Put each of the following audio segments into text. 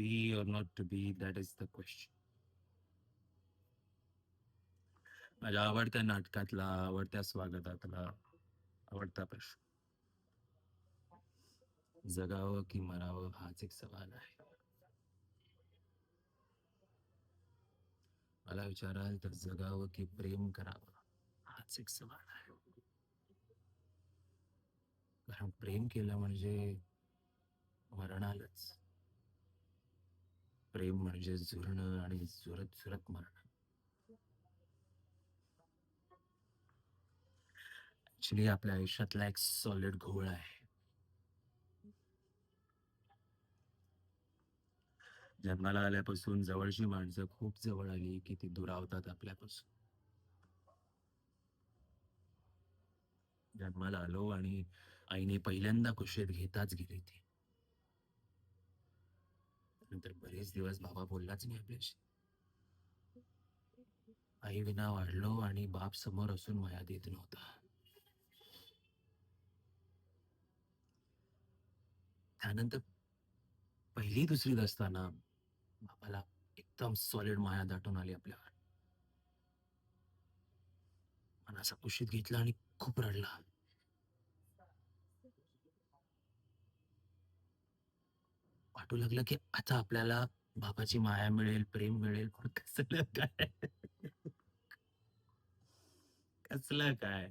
be or not to be, that is the question. माझ्या आवडत्या नाटकातला, आवडत्या स्वागतातला, आवडता प्रश्न. जगावं की मरावं हाच एक सवाल आहे. मला विचाराल तर जगावं की प्रेम करावं हाच एक सवाल आहे. कारण प्रेम केलं म्हणजे मरणालच. प्रेम म्हणजे झुरणं आणि झुरत झुरत मरणं. ऍक्च्युली आपल्या आयुष्यातला एक सॉलिड घोळ आहे. जन्माला आल्यापासून जवळची माणसं खूप जवळ आली की ती दुरावतात आपल्यापासून. जन्माला आलो आणि आईने पहिल्यांदा कुशीत घेताच गेली ती. नंतर बरेच दिवस बाबा बोललाच नाही आपल्याशी. आई विना वाढलो आणि बाप समोर असून माया देत नव्हता. त्यानंतर पहिली दुसरीत असताना बाबाला एकदम सॉलिड माया दाटून आली आपल्यावर. मला असा कुशीत घेतला आणि खूप रडला. वाटू लागलं की आता आपल्याला बाबाची माया मिळेल, प्रेम मिळेल, पण कसलं काय? कसलं काय?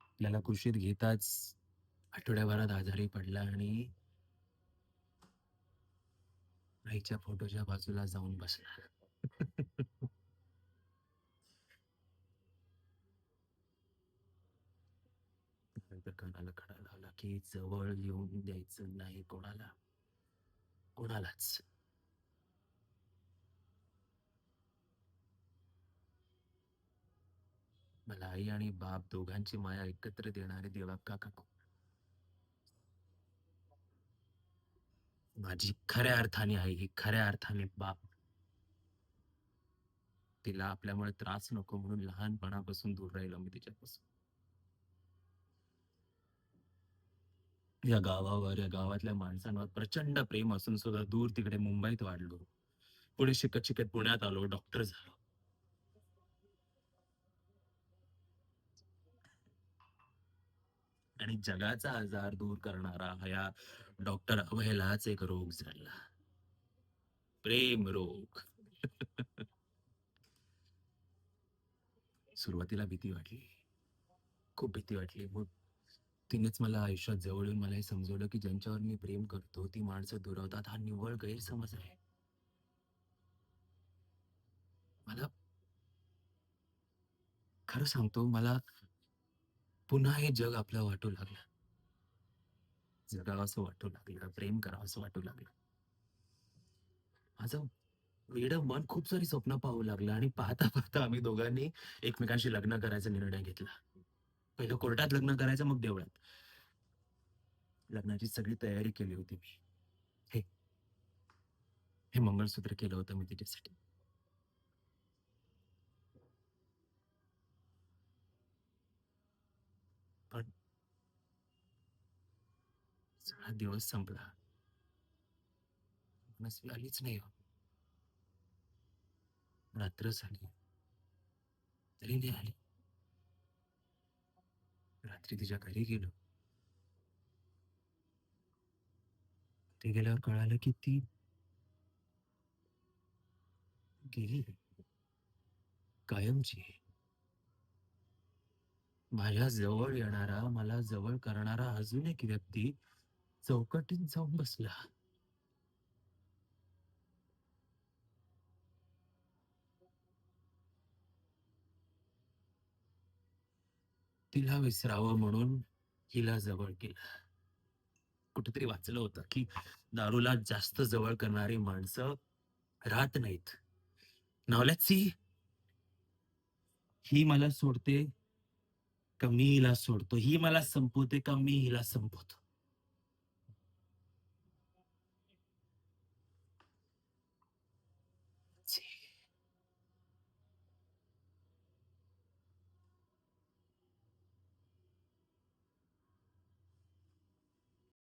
आपल्याला कुशीत घेताच आठवड्याभरात आजारी पडला आणि आईच्या फोटोच्या बाजूला जाऊन बसला. नंतर कानाला खडा लावला की जवळ येऊन द्यायचं नाही कोणाला. कोणालाच. मला आई आणि बाप दोघांची माया एकत्र देणारे देवाक्का काकू. माझी खऱ्या अर्थाने आई, ही खऱ्या अर्थाने बाप. तिला आपल्यामुळे त्रास नको म्हणून लहानपणापासून दूर राहिलो मी तिच्यापासून. या गावावर, या गावातल्या माणसांवर प्रचंड प्रेम असून सुद्धा दूर तिकडे मुंबईत वाढलो. पुढे शिकत-शिकत पुण्यात आलो, डॉक्टर झालो. आणि जगाचा आजार दूर करणारा हा या डॉक्टर अभयलाच एक रोग झाला. प्रेम रोग. सुरुवातीला भीती वाटली. खूप भीती वाटली. तिनेच मला आयुष्यात जवळ येऊन मला हे समजवलं की ज्यांच्यावर मी प्रेम करतो ती माणसं दुरावतात हा निव्वळ गैरसमज आहे. मला खरं सांगतो मला पुन्हा हे जग आपलं वाटू लागलं. जगावंसं वाटू लागलं, प्रेम करावंसं वाटू लागलं. माझं वेड मन खूप सारी स्वप्न पाहू लागलं आणि पाहता-पाहता आम्ही दोघांनी एकमेकांशी लग्न करायचा निर्णय घेतला. पहिलं कोर्टात लग्न करायचं मग देवळात. लग्नाची सगळी तयारी केली होती मी. हे हे मंगळसूत्र केलं होतं मी तिच्यासाठी. पण सगळा दिवस संपला. नसली आलीच नाही हो. रात्र झाली. तरी नाही आली. रात्री तिच्या घरी गेलो. ते गेल्यावर कळालं की ती गेली. कायमची. माझ्या जवळ येणारा, मला जवळ करणारा अजून एक व्यक्ती चौकटीत जाऊन बसला. तिला विसरावं म्हणून हिला जवळ केलं. कुठेतरी वाचलं होतं की दारूला जास्त जवळ करणारी माणसं राहत नाहीत. Now see. ही मला सोडते का मी हिला सोडतो? ही मला संपवते का मी हिला संपवतो?